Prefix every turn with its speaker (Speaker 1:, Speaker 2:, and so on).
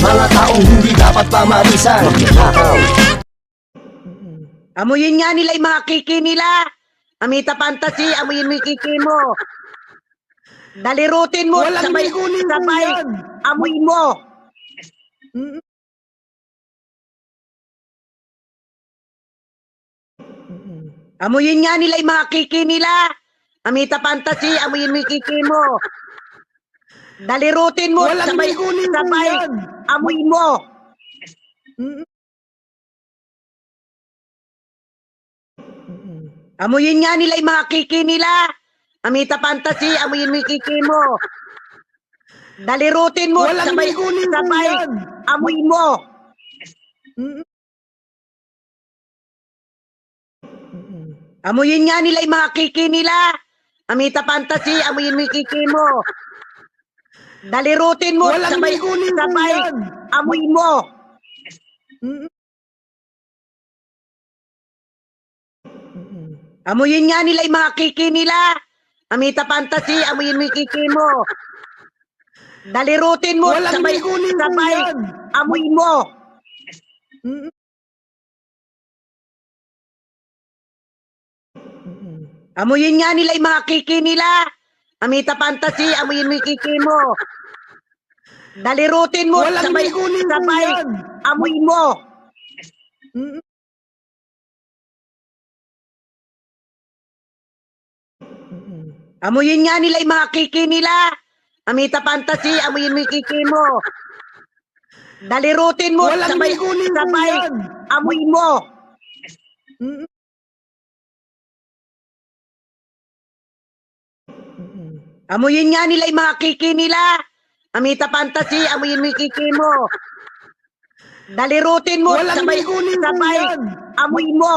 Speaker 1: Mga taong hindi dapat pamarisan Magnanakaw
Speaker 2: Amuyin nga nila yung mga kiki nila. Amita Fantasy, amuyin mo yung kiki mo. Dalirutin mo,
Speaker 3: Walang
Speaker 2: sabay, sabay, amoy mo. Amuyin nga nila yung mga kiki nila. Amita Fantasy, amuyin mo yung kiki mo. Dalirutin mo,
Speaker 3: Walang
Speaker 2: sabay, sabay. Amoy mo. Amuyin nga nila yung mga kiki nila. Amita Fantasy, amuyin mo yung kiki mo. Dalirutin mo,
Speaker 3: Walang
Speaker 2: sabay, sabay,
Speaker 3: yan.
Speaker 2: amoy mo. Amuyin nga nila yung mga kiki nila. Amita Fantasy, amuyin mo yung kiki mo. Dalirutin mo,
Speaker 3: Walang
Speaker 2: sabay, sabay,
Speaker 3: yan.
Speaker 2: amoy mo. Amuyin nga nila yung mga kiki nila. Amita Fantasy, amuyin mo yung kiki mo. Dalirutin mo,
Speaker 3: Walang
Speaker 2: sabay, sabay,
Speaker 3: yan.
Speaker 2: amoy mo. Amuyin nga nila yung mga kiki nila. Amita Fantasy, amuyin mo yung kiki mo. Dalirutin mo,
Speaker 3: Walang
Speaker 2: sabay, sabay,
Speaker 3: yan.
Speaker 2: amoy mo. Amuyin nga nila yung mga kiki nila. Amita Fantasy, amuyin mo yung kiki mo. Dalirutin mo,
Speaker 3: Walang
Speaker 2: sabay, sabay,
Speaker 3: yan.
Speaker 2: amoy mo. Amuyin nga nila yung mga kiki nila. Amita Fantasy, amuyin mo yung kiki mo. Dalirutin mo,
Speaker 3: Walang
Speaker 2: sabay, sabay,
Speaker 3: yan.
Speaker 2: amoy mo.